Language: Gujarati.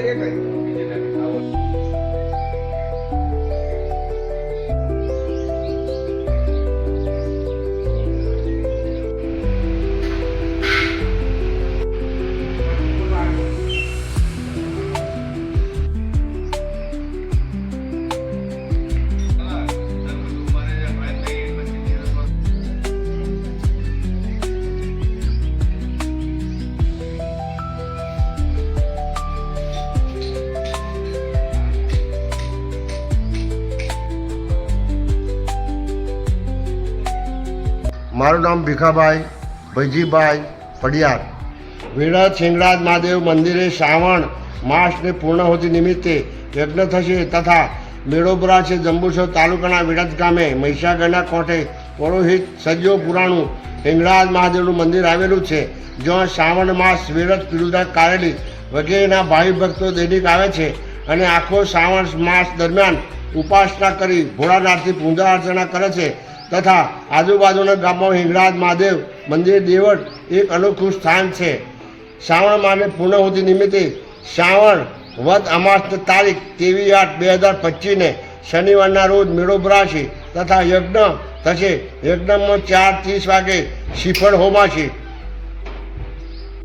Sa'yo kayo. મારું નામ ભીખાભાઈ, ભૈજીભાઈ પડિયાર. વેળા છેંગરાજ મહાદેવ મંદિરે શ્રાવણ માસની પૂર્ણાહુતિ નિમિત્તે યજ્ઞ થશે તથા મેળોબરા છે જંબુસર તાલુકાના વિડત ગામે મહિસાગરના કોઠે પુરોહિત સજ્જો પુરાણું હિંગળાજ મહાદેવનું મંદિર આવેલું છે, જ્યાં શ્રાવણ માસ વેળત પીરુદા કારેલી વગેરેના ભાવિ ભક્તો દૈનિક આવે છે અને આખો શ્રાવણ માસ દરમિયાન ઉપાસના કરી ભોળાનાથથી પૂજા અર્ચના કરે છે. તથા આજુબાજુના ગામમાં હિંગળાજ મહાદેવ મંદિર દેવળ એક અનોખું સ્થાન છે. શ્રાવણ માને પૂર્ણહુતિ નિમિત્તે શ્રાવણ વદ અમાસ તારીખ ત્રેવીસ આઠ બે હજાર પચીસને શનિવારના રોજ મેળો ભરાશે તથા યજ્ઞ થશે. યજ્ઞમાં ચાર ત્રીસ વાગે શ્રીફળ હોમાશે.